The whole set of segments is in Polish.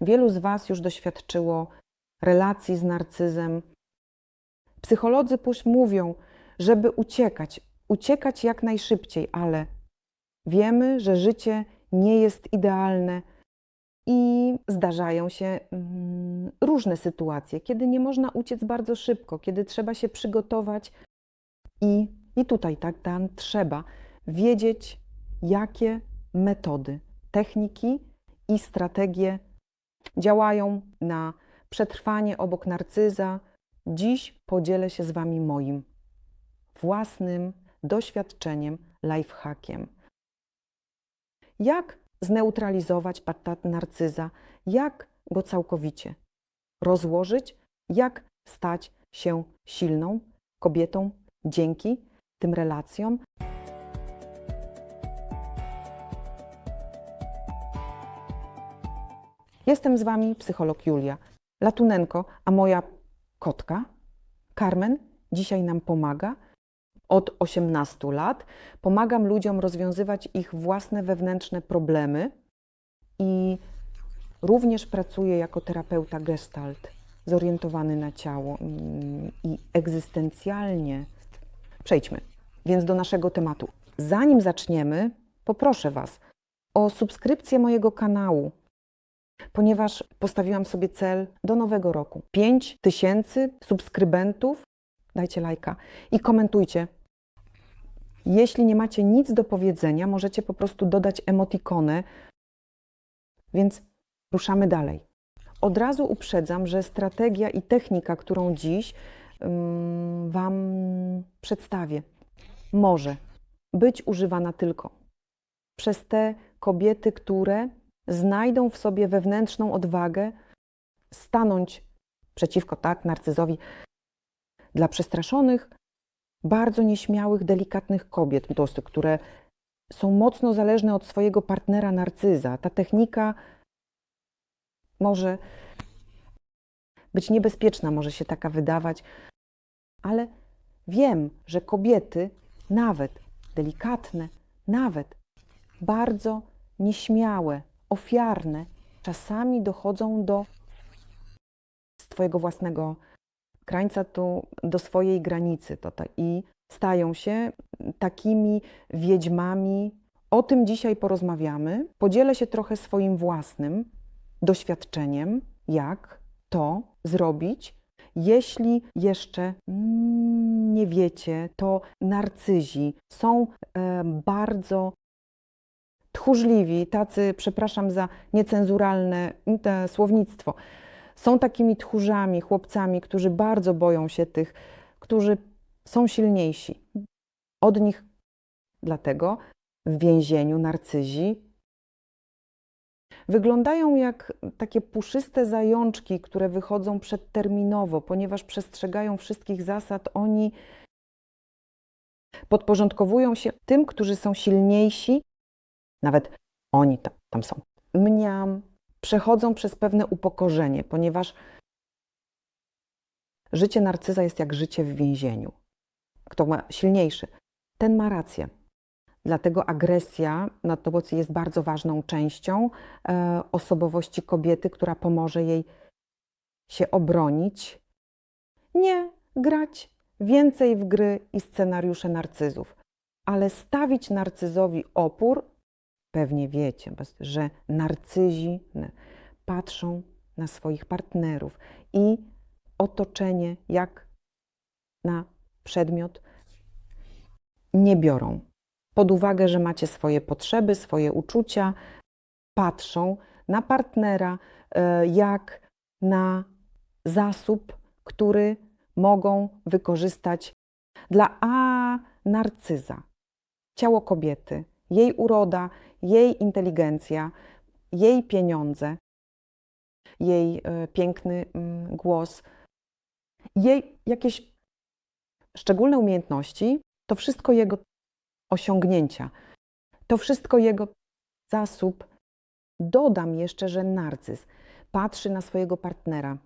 Wielu z Was już doświadczyło relacji z narcyzem. Psycholodzy puś mówią, żeby uciekać, uciekać jak najszybciej, ale wiemy, że życie nie jest idealne i zdarzają się mm, różne sytuacje, kiedy nie można uciec bardzo szybko, kiedy trzeba się przygotować i, i tutaj tak tam trzeba wiedzieć, jakie metody, techniki i strategie działają na przetrwanie obok narcyza. Dziś podzielę się z Wami moim własnym doświadczeniem, lifehackiem. Jak zneutralizować patat narcyza? Jak go całkowicie rozłożyć? Jak stać się silną kobietą dzięki tym relacjom? Jestem z Wami psycholog Julia Latunenko, a moja kotka Carmen dzisiaj nam pomaga. Od 18 lat pomagam ludziom rozwiązywać ich własne wewnętrzne problemy i również pracuję jako terapeuta gestalt, zorientowany na ciało i egzystencjalnie. Przejdźmy więc do naszego tematu. Zanim zaczniemy, poproszę Was o subskrypcję mojego kanału ponieważ postawiłam sobie cel do nowego roku. 5 tysięcy subskrybentów. Dajcie lajka i komentujcie. Jeśli nie macie nic do powiedzenia, możecie po prostu dodać emotikonę. Więc ruszamy dalej. Od razu uprzedzam, że strategia i technika, którą dziś um, Wam przedstawię, może być używana tylko przez te kobiety, które znajdą w sobie wewnętrzną odwagę stanąć przeciwko tak narcyzowi dla przestraszonych, bardzo nieśmiałych, delikatnych kobiet, które są mocno zależne od swojego partnera narcyza. Ta technika może być niebezpieczna, może się taka wydawać, ale wiem, że kobiety, nawet delikatne, nawet bardzo nieśmiałe, ofiarne czasami dochodzą do swojego własnego krańca, tu, do swojej granicy tutaj i stają się takimi wiedźmami. O tym dzisiaj porozmawiamy. Podzielę się trochę swoim własnym doświadczeniem, jak to zrobić. Jeśli jeszcze nie wiecie, to narcyzi są e, bardzo tchórzliwi, tacy, przepraszam za niecenzuralne słownictwo, są takimi tchórzami, chłopcami, którzy bardzo boją się tych, którzy są silniejsi. Od nich dlatego w więzieniu narcyzi wyglądają jak takie puszyste zajączki, które wychodzą przedterminowo, ponieważ przestrzegają wszystkich zasad. Oni podporządkowują się tym, którzy są silniejsi nawet oni tam, tam są. Mniam, przechodzą przez pewne upokorzenie, ponieważ życie narcyza jest jak życie w więzieniu. Kto ma silniejszy, ten ma rację. Dlatego agresja na to jest bardzo ważną częścią e, osobowości kobiety, która pomoże jej się obronić. Nie grać więcej w gry i scenariusze narcyzów, ale stawić narcyzowi opór Pewnie wiecie, że narcyzi patrzą na swoich partnerów i otoczenie jak na przedmiot nie biorą. Pod uwagę, że macie swoje potrzeby, swoje uczucia, patrzą na partnera e, jak na zasób, który mogą wykorzystać dla a narcyza, ciało kobiety, jej uroda, jej inteligencja, jej pieniądze, jej e, piękny mm, głos, jej jakieś szczególne umiejętności, to wszystko jego osiągnięcia, to wszystko jego zasób. Dodam jeszcze, że narcyz patrzy na swojego partnera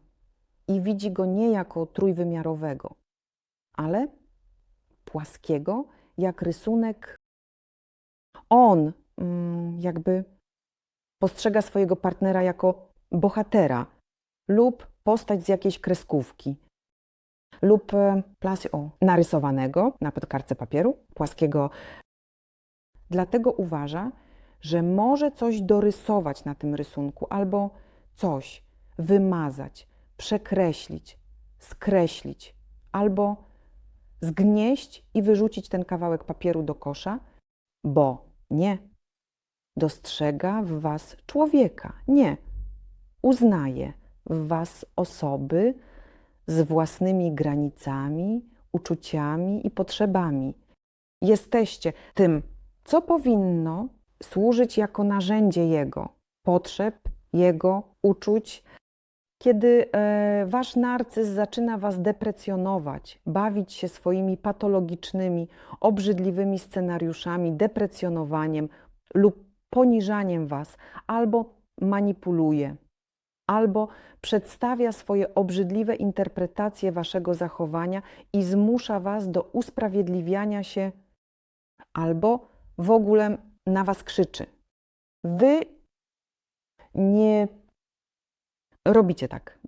i widzi go nie jako trójwymiarowego, ale płaskiego, jak rysunek. On Mm, jakby postrzega swojego partnera jako bohatera lub postać z jakiejś kreskówki lub e, plasy o, narysowanego na kartce papieru płaskiego. Dlatego uważa, że może coś dorysować na tym rysunku albo coś wymazać, przekreślić, skreślić albo zgnieść i wyrzucić ten kawałek papieru do kosza, bo nie. Dostrzega w Was człowieka, nie. Uznaje w Was osoby z własnymi granicami, uczuciami i potrzebami. Jesteście tym, co powinno służyć jako narzędzie Jego potrzeb, Jego uczuć. Kiedy e, Wasz narcyz zaczyna Was deprecjonować, bawić się swoimi patologicznymi, obrzydliwymi scenariuszami, deprecjonowaniem lub poniżaniem Was, albo manipuluje, albo przedstawia swoje obrzydliwe interpretacje Waszego zachowania i zmusza Was do usprawiedliwiania się, albo w ogóle na Was krzyczy. Wy nie robicie tak.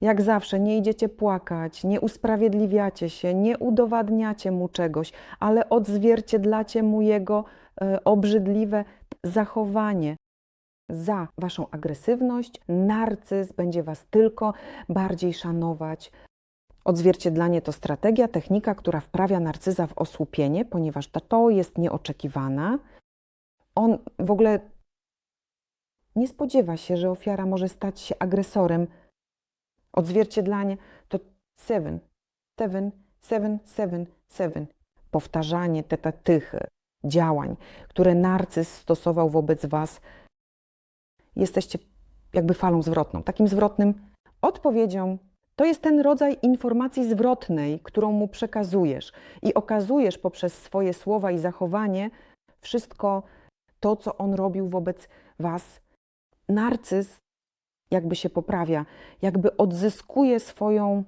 Jak zawsze, nie idziecie płakać, nie usprawiedliwiacie się, nie udowadniacie mu czegoś, ale odzwierciedlacie mu jego e, obrzydliwe zachowanie. Za waszą agresywność narcyz będzie was tylko bardziej szanować. Odzwierciedlanie to strategia, technika, która wprawia narcyza w osłupienie, ponieważ to jest nieoczekiwana. On w ogóle nie spodziewa się, że ofiara może stać się agresorem. Odzwierciedlanie to seven, seven, seven, seven, seven. Powtarzanie te, te, tych działań, które narcyz stosował wobec Was, jesteście jakby falą zwrotną, takim zwrotnym odpowiedzią. To jest ten rodzaj informacji zwrotnej, którą mu przekazujesz i okazujesz poprzez swoje słowa i zachowanie wszystko to, co on robił wobec Was. Narcyz jakby się poprawia, jakby odzyskuje swoją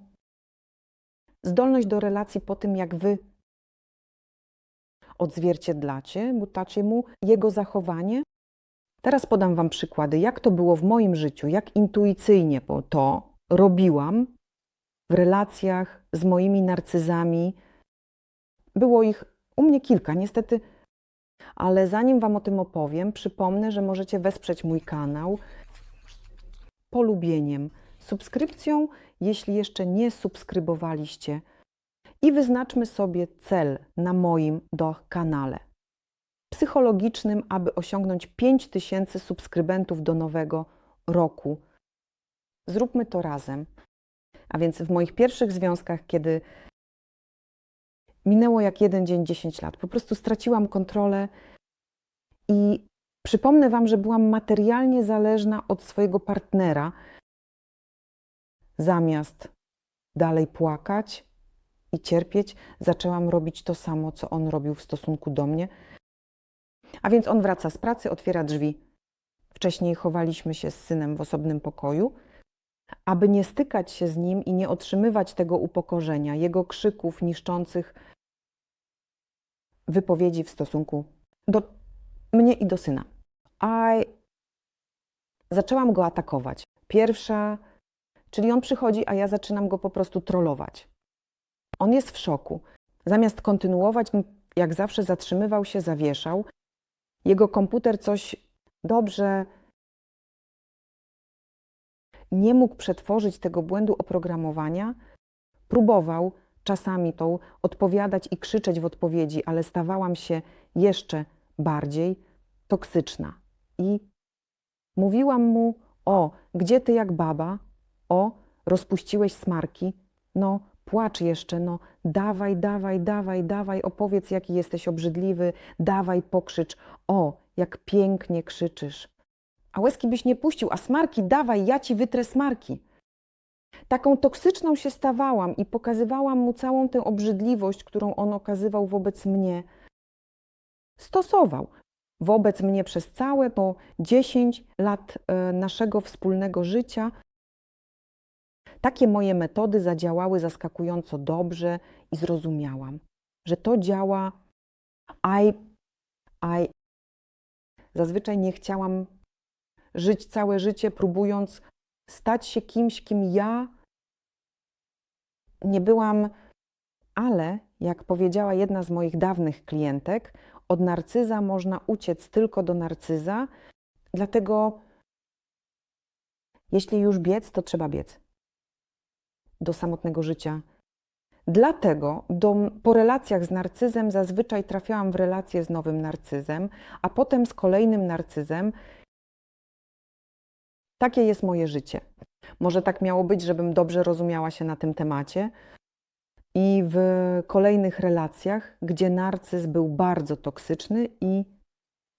zdolność do relacji po tym, jak Wy odzwierciedlacie, mutacie mu jego zachowanie. Teraz podam Wam przykłady, jak to było w moim życiu, jak intuicyjnie to robiłam w relacjach z moimi narcyzami. Było ich u mnie kilka, niestety, ale zanim Wam o tym opowiem, przypomnę, że możecie wesprzeć mój kanał polubieniem, subskrypcją, jeśli jeszcze nie subskrybowaliście i wyznaczmy sobie cel na moim do kanale psychologicznym, aby osiągnąć 5000 subskrybentów do nowego roku. Zróbmy to razem. A więc w moich pierwszych związkach, kiedy minęło jak jeden dzień 10 lat, po prostu straciłam kontrolę i przypomnę Wam, że byłam materialnie zależna od swojego partnera. Zamiast dalej płakać, i cierpieć, zaczęłam robić to samo, co on robił w stosunku do mnie. A więc on wraca z pracy, otwiera drzwi. Wcześniej chowaliśmy się z synem w osobnym pokoju, aby nie stykać się z nim i nie otrzymywać tego upokorzenia, jego krzyków niszczących wypowiedzi w stosunku do mnie i do syna. A zaczęłam go atakować. Pierwsza, czyli on przychodzi, a ja zaczynam go po prostu trollować. On jest w szoku. Zamiast kontynuować, jak zawsze zatrzymywał się, zawieszał. Jego komputer coś dobrze nie mógł przetworzyć tego błędu oprogramowania. Próbował czasami to odpowiadać i krzyczeć w odpowiedzi, ale stawałam się jeszcze bardziej toksyczna. I mówiłam mu: O, gdzie ty jak baba? O, rozpuściłeś smarki? No, płacz jeszcze, no dawaj, dawaj, dawaj, dawaj, opowiedz, jaki jesteś obrzydliwy, dawaj, pokrzycz. O, jak pięknie krzyczysz. A łezki byś nie puścił, a smarki, dawaj, ja ci wytrę smarki. Taką toksyczną się stawałam i pokazywałam mu całą tę obrzydliwość, którą on okazywał wobec mnie. Stosował wobec mnie przez całe po 10 lat e, naszego wspólnego życia. Takie moje metody zadziałały zaskakująco dobrze i zrozumiałam, że to działa. I, I zazwyczaj nie chciałam żyć całe życie, próbując stać się kimś, kim ja nie byłam, ale jak powiedziała jedna z moich dawnych klientek, od narcyza można uciec tylko do narcyza, dlatego jeśli już biec, to trzeba biec do samotnego życia. Dlatego do, po relacjach z narcyzem zazwyczaj trafiałam w relacje z nowym narcyzem, a potem z kolejnym narcyzem. Takie jest moje życie. Może tak miało być, żebym dobrze rozumiała się na tym temacie. I w kolejnych relacjach, gdzie narcyz był bardzo toksyczny i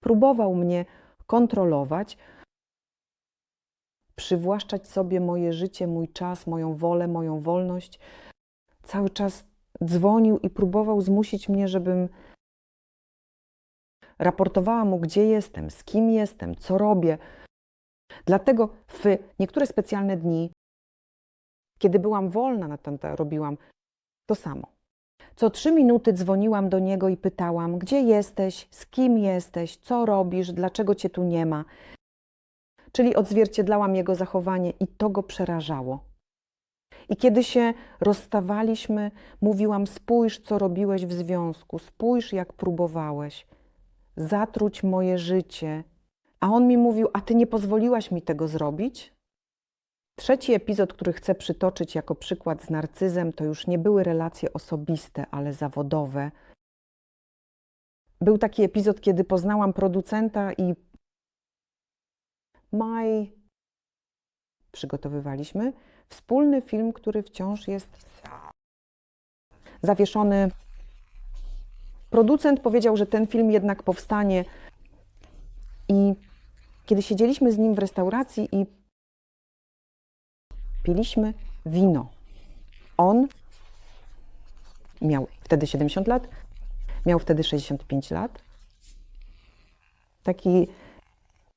próbował mnie kontrolować, przywłaszczać sobie moje życie, mój czas, moją wolę, moją wolność, cały czas dzwonił i próbował zmusić mnie, żebym raportowała mu, gdzie jestem, z kim jestem, co robię. Dlatego w niektóre specjalne dni, kiedy byłam wolna na tamte, robiłam to samo. Co trzy minuty dzwoniłam do niego i pytałam, gdzie jesteś, z kim jesteś, co robisz, dlaczego cię tu nie ma. Czyli odzwierciedlałam jego zachowanie i to go przerażało. I kiedy się rozstawaliśmy, mówiłam: Spójrz, co robiłeś w związku, spójrz, jak próbowałeś zatruć moje życie. A on mi mówił: A ty nie pozwoliłaś mi tego zrobić? Trzeci epizod, który chcę przytoczyć jako przykład z narcyzem, to już nie były relacje osobiste, ale zawodowe. Był taki epizod, kiedy poznałam producenta i maj przygotowywaliśmy wspólny film, który wciąż jest zawieszony. Producent powiedział, że ten film jednak powstanie. I kiedy siedzieliśmy z nim w restauracji i piliśmy wino, on miał wtedy 70 lat, miał wtedy 65 lat. Taki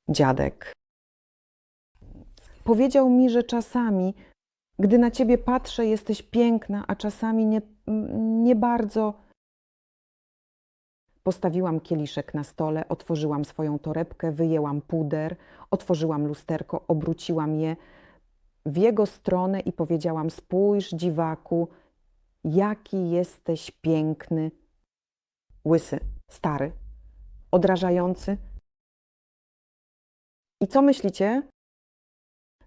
dziadek. Powiedział mi, że czasami gdy na ciebie patrzę, jesteś piękna, a czasami nie, nie bardzo. Postawiłam kieliszek na stole, otworzyłam swoją torebkę, wyjęłam puder, otworzyłam lusterko, obróciłam je w jego stronę i powiedziałam: Spójrz, dziwaku, jaki jesteś piękny, łysy, stary, odrażający. I co myślicie?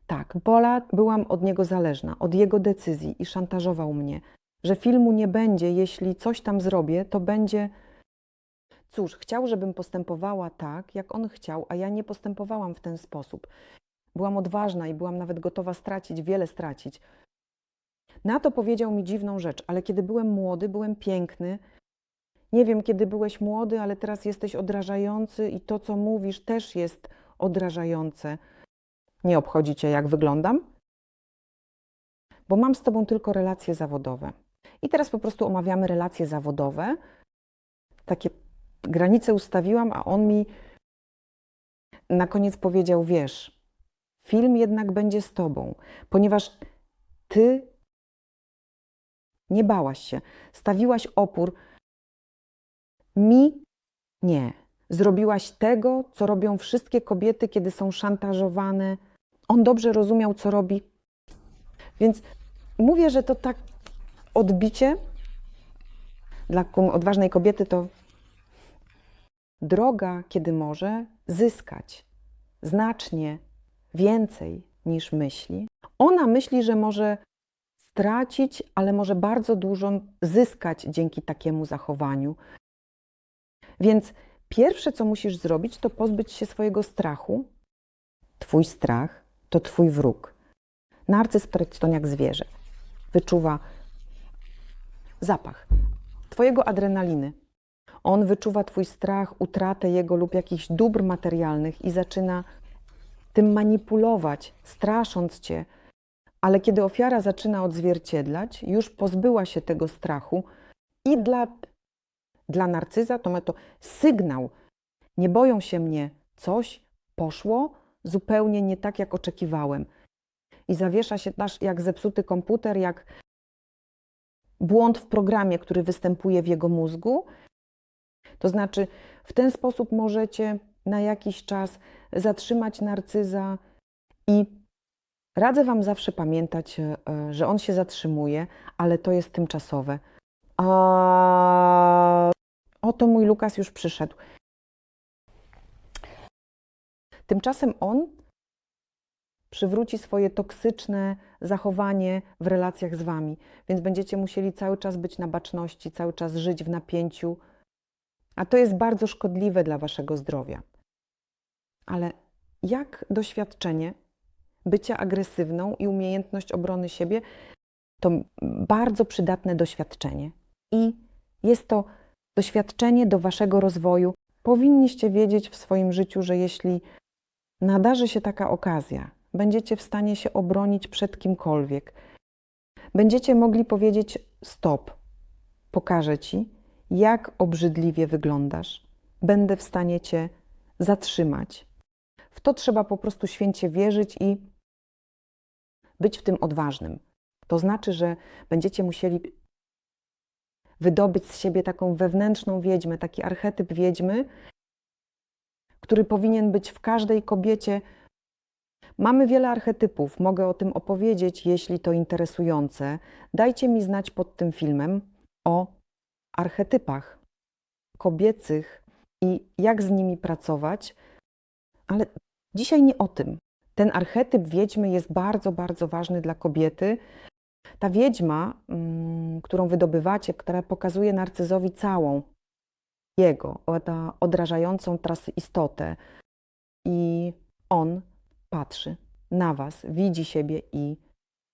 Tak, Bola byłam od niego zależna, od jego decyzji i szantażował mnie, że filmu nie będzie, jeśli coś tam zrobię, to będzie. Cóż, chciał, żebym postępowała tak, jak on chciał, a ja nie postępowałam w ten sposób. Byłam odważna i byłam nawet gotowa stracić, wiele stracić. Na to powiedział mi dziwną rzecz, ale kiedy byłem młody, byłem piękny. Nie wiem, kiedy byłeś młody, ale teraz jesteś odrażający i to, co mówisz, też jest odrażające. Nie obchodzi cię, jak wyglądam, bo mam z tobą tylko relacje zawodowe. I teraz po prostu omawiamy relacje zawodowe. Takie granice ustawiłam, a on mi na koniec powiedział: Wiesz, film jednak będzie z tobą, ponieważ ty nie bałaś się, stawiłaś opór. Mi nie. Zrobiłaś tego, co robią wszystkie kobiety, kiedy są szantażowane on dobrze rozumiał, co robi. Więc mówię, że to tak odbicie dla odważnej kobiety to droga, kiedy może zyskać znacznie więcej niż myśli. Ona myśli, że może stracić, ale może bardzo dużo zyskać dzięki takiemu zachowaniu. Więc pierwsze, co musisz zrobić, to pozbyć się swojego strachu. Twój strach to twój wróg. Narcyz to jak zwierzę. Wyczuwa zapach twojego adrenaliny. On wyczuwa twój strach, utratę jego lub jakichś dóbr materialnych i zaczyna tym manipulować, strasząc cię. Ale kiedy ofiara zaczyna odzwierciedlać, już pozbyła się tego strachu i dla, dla narcyza to ma to sygnał. Nie boją się mnie, coś poszło, zupełnie nie tak, jak oczekiwałem. I zawiesza się nasz jak zepsuty komputer, jak błąd w programie, który występuje w jego mózgu. To znaczy, w ten sposób możecie na jakiś czas zatrzymać narcyza i Radzę Wam zawsze pamiętać, e, że on się zatrzymuje, ale to jest tymczasowe. A... Oto mój Lukas już przyszedł. Tymczasem on przywróci swoje toksyczne zachowanie w relacjach z Wami, więc będziecie musieli cały czas być na baczności, cały czas żyć w napięciu, a to jest bardzo szkodliwe dla Waszego zdrowia. Ale jak doświadczenie bycia agresywną i umiejętność obrony siebie to bardzo przydatne doświadczenie. I jest to doświadczenie do Waszego rozwoju. Powinniście wiedzieć w swoim życiu, że jeśli nadarzy się taka okazja, będziecie w stanie się obronić przed kimkolwiek. Będziecie mogli powiedzieć: Stop, pokażę ci, jak obrzydliwie wyglądasz. Będę w stanie cię zatrzymać. W to trzeba po prostu święcie wierzyć i być w tym odważnym. To znaczy, że będziecie musieli wydobyć z siebie taką wewnętrzną wiedźmę, taki archetyp wiedźmy, który powinien być w każdej kobiecie. Mamy wiele archetypów, mogę o tym opowiedzieć, jeśli to interesujące. Dajcie mi znać pod tym filmem o archetypach kobiecych i jak z nimi pracować, ale dzisiaj nie o tym. Ten archetyp wiedźmy jest bardzo, bardzo ważny dla kobiety. Ta wiedźma, mm, którą wydobywacie, która pokazuje narcyzowi całą jego, odrażającą teraz istotę, i on patrzy na Was, widzi siebie i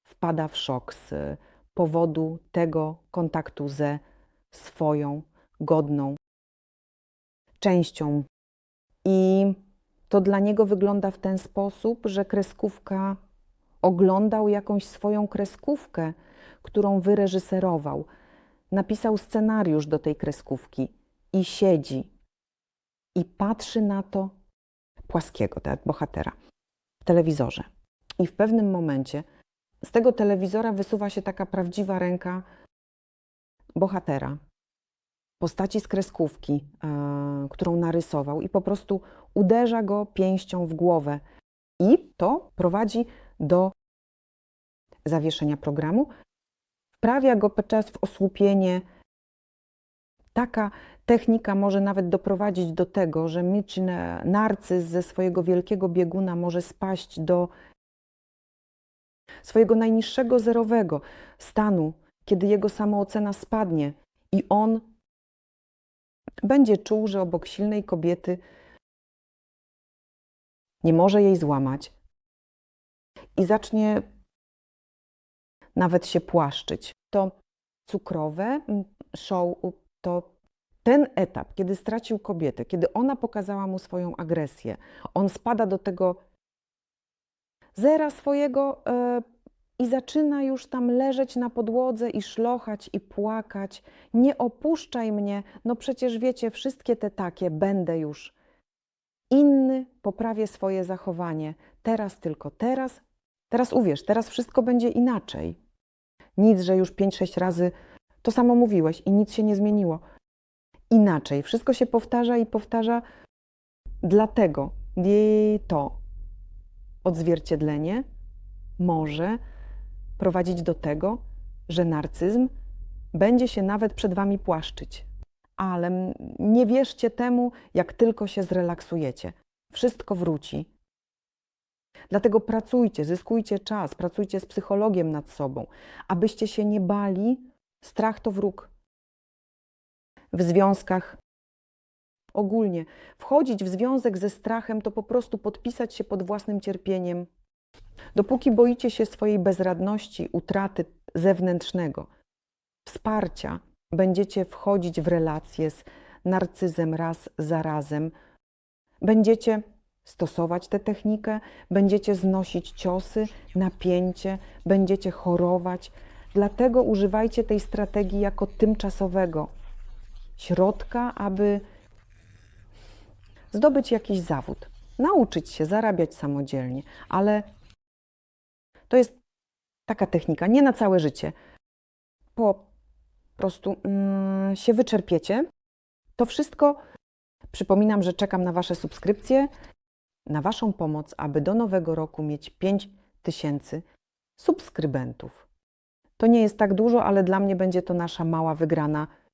wpada w szok z powodu tego kontaktu ze swoją godną częścią. I to dla niego wygląda w ten sposób, że kreskówka oglądał jakąś swoją kreskówkę, którą wyreżyserował. Napisał scenariusz do tej kreskówki i siedzi i patrzy na to płaskiego, tak, bohatera, w telewizorze. I w pewnym momencie z tego telewizora wysuwa się taka prawdziwa ręka bohatera, postaci z kreskówki, e, którą narysował, i po prostu uderza go pięścią w głowę. I to prowadzi do zawieszenia programu, wprawia go podczas w osłupienie. Taka technika może nawet doprowadzić do tego, że Mitch narcyz ze swojego wielkiego bieguna może spaść do swojego najniższego zerowego stanu, kiedy jego samoocena spadnie i on będzie czuł, że obok silnej kobiety nie może jej złamać i zacznie nawet się płaszczyć. To cukrowe show, to ten etap, kiedy stracił kobietę, kiedy ona pokazała mu swoją agresję, on spada do tego zera swojego yy, i zaczyna już tam leżeć na podłodze i szlochać i płakać. Nie opuszczaj mnie, no przecież wiecie, wszystkie te takie, będę już inny, poprawię swoje zachowanie. Teraz tylko teraz. Teraz uwierz, teraz wszystko będzie inaczej. Nic, że już 5-6 razy to samo mówiłeś i nic się nie zmieniło. Inaczej. Wszystko się powtarza i powtarza. Dlatego to odzwierciedlenie może prowadzić do tego, że narcyzm będzie się nawet przed wami płaszczyć. Ale nie wierzcie temu, jak tylko się zrelaksujecie. Wszystko wróci. Dlatego pracujcie, zyskujcie czas, pracujcie z psychologiem nad sobą, abyście się nie bali. Strach to wróg. W związkach ogólnie wchodzić w związek ze strachem to po prostu podpisać się pod własnym cierpieniem. Dopóki boicie się swojej bezradności, utraty zewnętrznego, wsparcia, będziecie wchodzić w relacje z narcyzem raz za razem, będziecie stosować tę technikę, będziecie znosić ciosy, napięcie, będziecie chorować. Dlatego używajcie tej strategii jako tymczasowego środka, aby zdobyć jakiś zawód, nauczyć się zarabiać samodzielnie, ale to jest taka technika, nie na całe życie. Po prostu mm, się wyczerpiecie. To wszystko przypominam, że czekam na Wasze subskrypcje na Waszą pomoc, aby do nowego roku mieć 5 tysięcy subskrybentów. To nie jest tak dużo, ale dla mnie będzie to nasza mała wygrana